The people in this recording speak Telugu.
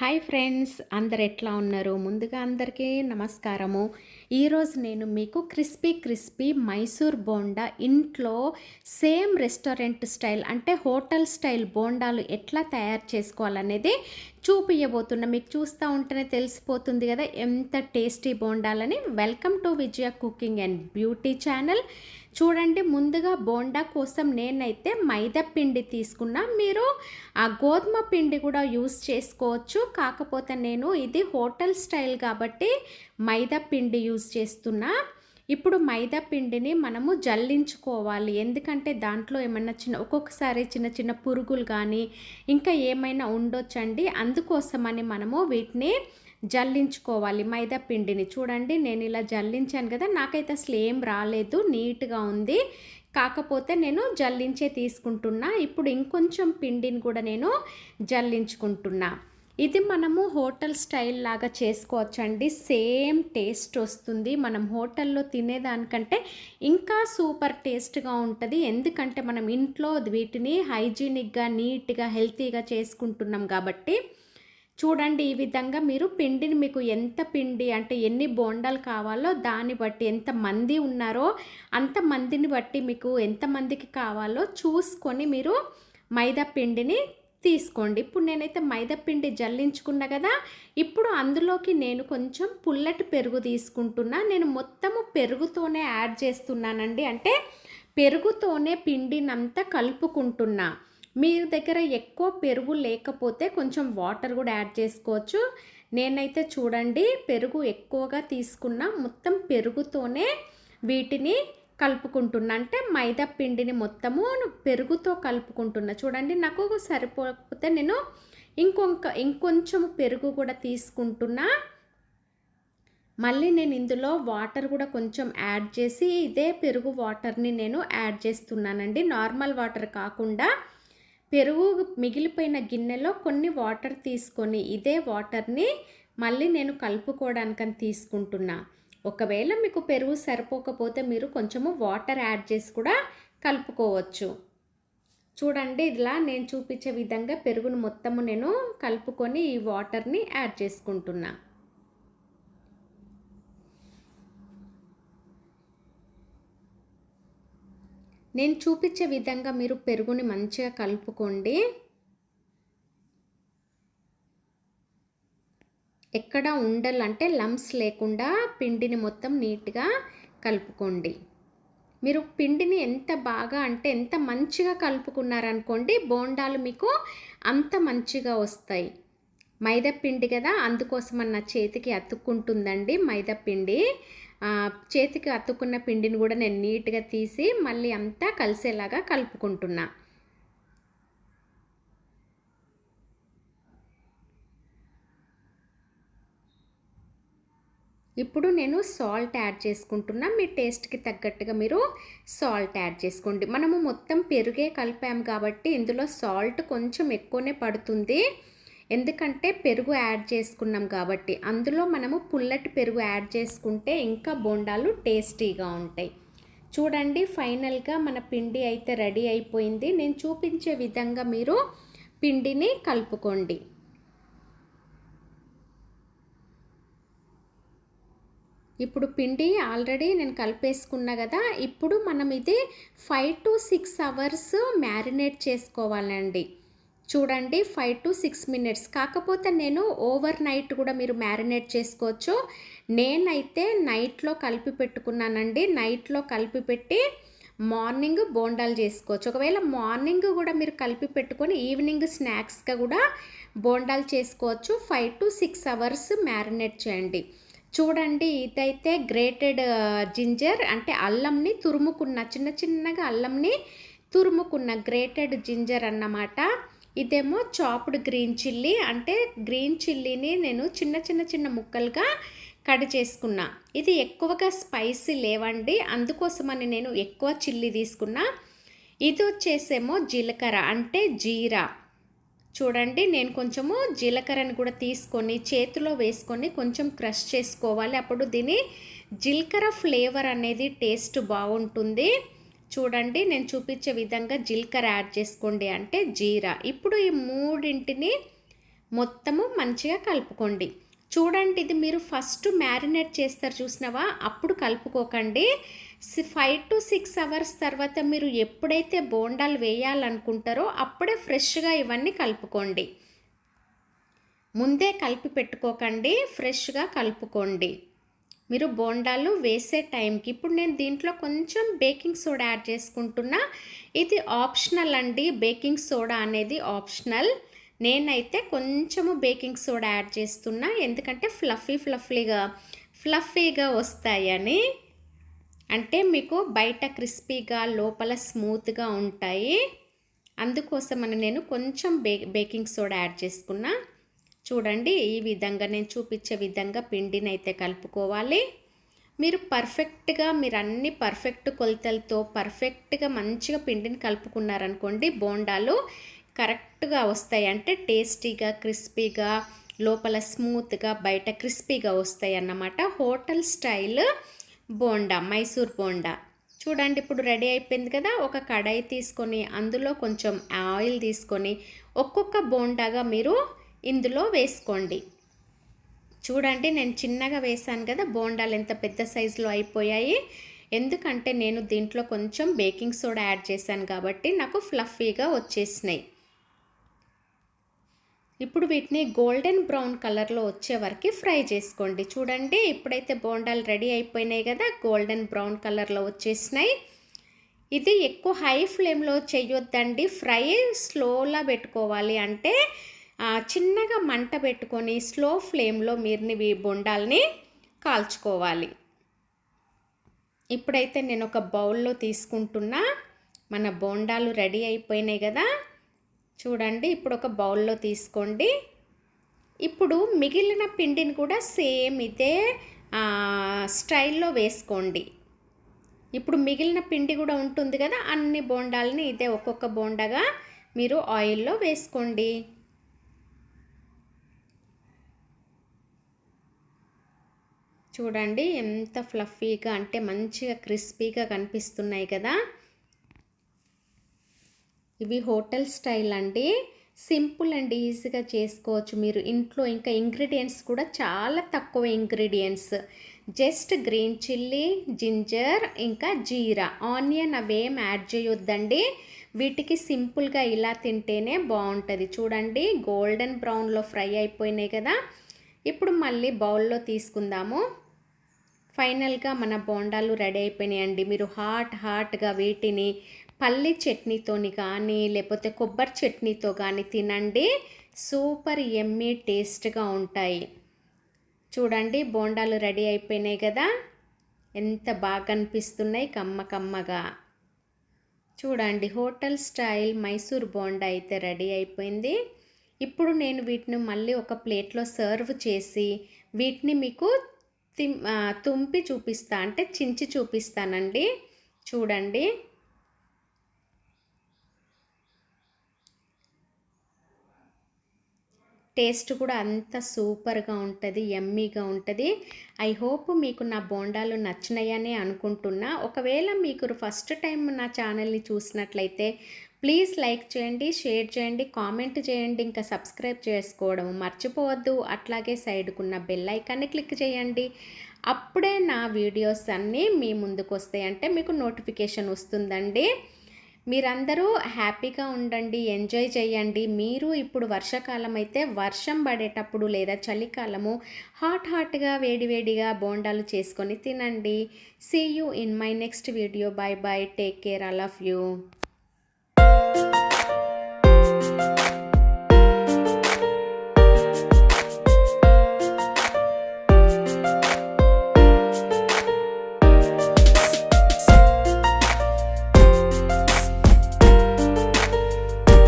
హాయ్ ఫ్రెండ్స్ అందరు ఎట్లా ఉన్నారు? ముందుగా అందరికీ నమస్కారము. ఈరోజు నేను మీకు క్రిస్పీ క్రిస్పీ మైసూర్ బోండా ఇంట్లో సేమ్ రెస్టారెంట్ స్టైల్ అంటే హోటల్ స్టైల్ బోండాలు ఎట్లా తయారు చేసుకోవాలనేది చూపించబోతున్నా మీకు చూస్తూ ఉంటేనే తెలిసిపోతుంది కదా ఎంత tasty బోండాలని. Welcome to Vijaya cooking and beauty channel. చూడండి ముందుగా బోండా కోసం నేనైతే మైదా పిండి తీసుకున్నా. మీరు ఆ గోధుమ పిండి కూడా యూస్ చేసుకోవచ్చు. కాకపోతే నేను ఇది హోటల్ స్టైల్ కాబట్టి మైదా పిండి యూస్ చేస్తున్నా. ఇప్పుడు మైదా పిండిని మనము జల్లించుకోవాలి. ఎందుకంటే దాంట్లో ఏమైనా చిన్న ఒక్కొక్కసారి చిన్న చిన్న పురుగులు కానీ ఇంకా ఏమైనా ఉండొచ్చండి. అందుకోసమని మనము వీటిని జల్లించుకోవాలి మైదా పిండిని. చూడండి నేను ఇలా జల్లించాను కదా నాకైతే అసలు ఏం రాలేదు నీట్గా ఉంది. కాకపోతే నేను జల్లించే తీసుకుంటున్నా. ఇప్పుడు ఇంకొంచెం పిండిని కూడా నేను జల్లించుకుంటున్నా. ఇది మనము హోటల్ స్టైల్ లాగా చేసుకోవచ్చండి. సేమ్ టేస్ట్ వస్తుంది. మనం హోటల్లో తినేదానికంటే ఇంకా సూపర్ టేస్ట్గా ఉంటుంది. ఎందుకంటే మనం ఇంట్లో వీటిని హైజీనిక్గా నీట్గా హెల్తీగా చేసుకుంటున్నాం కాబట్టి చూడండి ఈ విధంగా మీరు పిండిని మీకు ఎంత పిండి అంటే ఎన్ని బోండాలు కావాలో దాన్ని బట్టి ఎంత మంది ఉన్నారో అంత మందిని బట్టి మీకు ఎంతమందికి కావాలో చూసుకొని మీరు మైదా పిండిని తీసుకోండి. ఇప్పుడు నేనైతే మైదాపిండి జల్లించుకున్నా కదా ఇప్పుడు అందులోకి నేను కొంచెం పుల్లటి పెరుగు తీసుకుంటున్నా. నేను మొత్తము పెరుగుతోనే యాడ్ చేస్తున్నానండి. అంటే పెరుగుతోనే పిండినంతా కలుపుకుంటున్నా. మీ దగ్గర ఎక్కువ పెరుగు లేకపోతే కొంచెం వాటర్ కూడా యాడ్ చేసుకోవచ్చు. నేనైతే చూడండి పెరుగు ఎక్కువగా తీసుకున్న. మొత్తం పెరుగుతోనే వీటిని కలుపుకుంటున్నా. అంటే మైదా పిండిని మొత్తము పెరుగుతో కలుపుకుంటున్నా. చూడండి నాకు సరిపోకపోతే నేను ఇంకొంక ఇంకొంచెం పెరుగు కూడా తీసుకుంటున్నా. మళ్ళీ నేను ఇందులో వాటర్ కూడా కొంచెం యాడ్ చేసి ఇదే పెరుగు వాటర్ని నేను యాడ్ చేస్తున్నానండి. నార్మల్ వాటర్ కాకుండా పెరుగు మిగిలిపోయిన గిన్నెలో కొన్ని వాటర్ తీసుకొని ఇదే వాటర్ని మళ్ళీ నేను కలుపుకోవడానికని తీసుకుంటున్నా. ఒకవేళ మీకు పెరుగు సరిపోకపోతే మీరు కొంచెము వాటర్ యాడ్ చేసి కూడా కలుపుకోవచ్చు. చూడండి ఇలా నేను చూపించే విధంగా పెరుగును మొత్తము నేను కలుపుకొని ఈ వాటర్ని యాడ్ చేసుకుంటున్నా. నేను చూపించే విధంగా మీరు పెరుగుని మంచిగా కలుపుకోండి. ఎక్కడ ఉండాలంటే లమ్స్ లేకుండా పిండిని మొత్తం నీట్గా కలుపుకోండి. మీరు పిండిని ఎంత బాగా అంటే ఎంత మంచిగా కలుపుకున్నారనుకోండి బోండాలు మీకు అంత మంచిగా వస్తాయి. మైదా పిండి కదా అందుకోసం నా చేతికి అతుక్కుంటుందండి మైదా పిండి. చేతికి అతుక్కున్న పిండిని కూడా నేను నీట్గా తీసి మళ్ళీ అంతా కలిసేలాగా కలుపుకుంటున్నా. ఇప్పుడు నేను సాల్ట్ యాడ్ చేసుకుంటున్నా. మీ టేస్ట్కి తగ్గట్టుగా మీరు సాల్ట్ యాడ్ చేసుకోండి. మనము మొత్తం పెరుగే కలిపాం కాబట్టి ఇందులో సాల్ట్ కొంచెం ఎక్కువనే పడుతుంది. ఎందుకంటే పెరుగు యాడ్ చేసుకున్నాం కాబట్టి అందులో మనము పుల్లటి పెరుగు యాడ్ చేసుకుంటే ఇంకా బోండాలు టేస్టీగా ఉంటాయి. చూడండి ఫైనల్గా మన పిండి అయితే రెడీ అయిపోయింది. నేను చూపించే విధంగా మీరు పిండిని కలుపుకోండి. ఇప్పుడు పిండి ఆల్రెడీ నేను కలిపేసుకున్నా కదా ఇప్పుడు మనం ఇది five to six hours marinate చేసుకోవాలండి. చూడండి ఫైవ్ టు సిక్స్ మినిట్స్ కాకపోతే నేను ఓవర్ నైట్ కూడా మీరు మ్యారినేట్ చేసుకోవచ్చు. నేనైతే నైట్లో కలిపి పెట్టుకున్నానండి. నైట్లో కలిపి పెట్టి మార్నింగ్ బోండాలు చేసుకోవచ్చు. ఒకవేళ మార్నింగ్ కూడా మీరు కలిపి పెట్టుకొని ఈవినింగ్ స్నాక్స్గా కూడా బోండాలు చేసుకోవచ్చు. Five to six hours marinate చేయండి. చూడండి ఇదైతే గ్రేటెడ్ జింజర్ అంటే అల్లంని తురుముకున్న చిన్న చిన్నగా అల్లంని తురుముకున్న గ్రేటెడ్ జింజర్ అన్నమాట. ఇదేమో చాప్డ్ గ్రీన్ చిల్లీ అంటే గ్రీన్ చిల్లీని నేను చిన్న చిన్న చిన్న ముక్కలుగా కట్ చేసుకున్నా. ఇది ఎక్కువగా స్పైసీ లేవండి అందుకోసమని నేను ఎక్కువ చిల్లీ తీసుకున్నా. ఇది వచ్చేసేమో జీలకర్ర అంటే జీరా. చూడండి నేను కొంచెము జీలకర్రని కూడా తీసుకొని చేతిలో వేసుకొని కొంచెం క్రష్ చేసుకోవాలి. అప్పుడు దీని జీలకర్ర ఫ్లేవర్ అనేది టేస్ట్ బాగుంటుంది. చూడండి నేను చూపించే విధంగా జీలకర్ర యాడ్ చేసుకోండి అంటే జీరా. ఇప్పుడు ఈ మూడింటిని మొత్తము మంచిగా కలుపుకోండి. చూడండి ఇది మీరు ఫస్ట్ మ్యారినేట్ చేస్తారు చూసినావా? అప్పుడు కలుపుకోకండి. ఫైవ్ టు సిక్స్ అవర్స్ తర్వాత మీరు ఎప్పుడైతే బోండాలు వేయాలనుకుంటారో అప్పుడే ఫ్రెష్గా ఇవన్నీ కలుపుకోండి. ముందే కలిపి పెట్టుకోకండి ఫ్రెష్గా కలుపుకోండి. మీరు బోండాలు వేసే టైంకి ఇప్పుడు నేను దీంట్లో కొంచెం బేకింగ్ సోడా యాడ్ చేసుకుంటున్నా. ఇది ఆప్షనల్ అండి బేకింగ్ సోడా అనేది ఆప్షనల్. నేనైతే కొంచెము బేకింగ్ సోడా యాడ్ చేస్తున్నా ఎందుకంటే ఫ్లఫీ ఫ్లఫీగా ఫ్లఫీగా వస్తాయని. అంటే మీకు బయట క్రిస్పీగా లోపల స్మూత్గా ఉంటాయి. అందుకోసమని నేను కొంచెం బే బేకింగ్ సోడా యాడ్ చేసుకున్నా. చూడండి ఈ విధంగా నేను చూపించే విధంగా పిండిని అయితే కలుపుకోవాలి. మీరు పర్ఫెక్ట్గా మీరు అన్ని పర్ఫెక్ట్ కొలతలతో పర్ఫెక్ట్గా మంచిగా పిండిని కలుపుకున్నారనుకోండి బోండాలు కరెక్ట్గా వస్తాయి. అంటే టేస్టీగా క్రిస్పీగా లోపల స్మూత్గా బయట క్రిస్పీగా వస్తాయి అన్నమాట. Hotel style bonda Mysore bonda. చూడండి ఇప్పుడు రెడీ అయిపోయింది కదా. ఒక కడాయి తీసుకొని అందులో కొంచెం ఆయిల్ తీసుకొని ఒక్కొక్క బోండాగా మీరు ఇందులో వేసుకోండి. చూడండి నేను చిన్నగా వేసాను కదా. బోండాలు ఎంత పెద్ద సైజులో అయిపోయాయి. ఎందుకంటే నేను దీంట్లో కొంచెం బేకింగ్ సోడా యాడ్ చేశాను కాబట్టి నాకు ఫ్లఫీగా వచ్చేసినాయి. ఇప్పుడు వీటిని గోల్డెన్ బ్రౌన్ కలర్లో వచ్చే వరకు ఫ్రై చేసుకోండి. చూడండి ఇప్పుడైతే బోండాలు రెడీ అయిపోయినాయి కదా గోల్డెన్ బ్రౌన్ కలర్లో వచ్చేసినాయి. ఇది ఎక్కువ హై ఫ్లేమ్లో చేయొద్దండి. ఫ్రై స్లోలా పెట్టుకోవాలి అంటే చిన్నగా మంట పెట్టుకొని స్లో ఫ్లేమ్లో మీరుని బొండాల్ని కాల్చుకోవాలి. ఇప్పుడైతే నేను ఒక బౌల్లో తీసుకుంటున్నా. మన బోండాలు రెడీ అయిపోయినాయి కదా. చూడండి ఇప్పుడు ఒక బౌల్లో తీసుకోండి. ఇప్పుడు మిగిలిన పిండిని కూడా సేమ్ ఇదే స్టైల్లో వేసుకోండి. ఇప్పుడు మిగిలిన పిండి కూడా ఉంటుంది కదా అన్ని బోండాలని ఇదే ఒక్కొక్క బోండగా మీరు ఆయిల్లో వేసుకోండి. చూడండి ఎంత ఫ్లఫీగా అంటే మంచిగా క్రిస్పీగా కనిపిస్తున్నాయి కదా. ఇవి హోటల్ స్టైల్ అండి. సింపుల్ అండ్ ఈజీగా చేసుకోవచ్చు మీరు. ఇంట్లో ఇంకా ఇంగ్రీడియంట్స్ కూడా చాలా తక్కువ ingredients. Just green chilli ginger ఇంకా జీరా. ఆనియన్ అవేం యాడ్ చేయొద్దండి. వీటికి సింపుల్గా ఇలా తింటేనే బాగుంటుంది. చూడండి గోల్డెన్ బ్రౌన్లో ఫ్రై అయిపోయినాయి కదా. ఇప్పుడు మళ్ళీ బౌల్లో తీసుకుందాము. ఫైనల్గా మన బోండాలు రెడీ అయిపోయినాయండి. మీరు హాట్ హాట్గా వీటిని పల్లి చట్నీతోని కానీ లేకపోతే కొబ్బరి చట్నీతో కానీ తినండి. సూపర్ ఎమ్మీ టేస్ట్గా ఉంటాయి. చూడండి బోండాలు రెడీ అయిపోయినాయి కదా? ఎంత బాగా అనిపిస్తున్నాయి కమ్మ కమ్మగా. చూడండి హోటల్ స్టైల్ మైసూర్ బోండా అయితే రెడీ అయిపోయింది. ఇప్పుడు నేను వీటిని మళ్ళీ ఒక ప్లేట్లో సర్వ్ చేసి వీటిని మీకు తిమ్ తుంపి చూపిస్తా అంటే చించి చూపిస్తానండి. చూడండి. టేస్ట్ కూడా అంత సూపర్గా ఉంటుంది ఎమ్మీగా ఉంటుంది. ఐ హోప్ మీకు నా బోండాలు నచ్చినాయని అనుకుంటున్నా. ఒకవేళ మీకు ఫస్ట్ టైం నా ఛానల్ని చూసినట్లయితే ప్లీజ్ లైక్ చేయండి షేర్ చేయండి కామెంట్ చేయండి ఇంకా సబ్స్క్రైబ్ చేసుకోవడం మర్చిపోవద్దు. అట్లాగే సైడ్కున్న బెల్ ఐకాన్ని క్లిక్ చేయండి. అప్పుడే నా వీడియోస్ అన్నీ మీ ముందుకు వస్తాయి అంటే మీకు నోటిఫికేషన్ వస్తుందండి. మీరందరూ హ్యాపీగా ఉండండి ఎంజాయ్ చేయండి. మీరు ఇప్పుడు వర్షాకాలం అయితే వర్షం పడేటప్పుడు లేదా చలికాలము హాట్ హాట్గా వేడివేడిగా బోండాలు చేసుకొని తినండి. See you in my next video bye bye take care all of you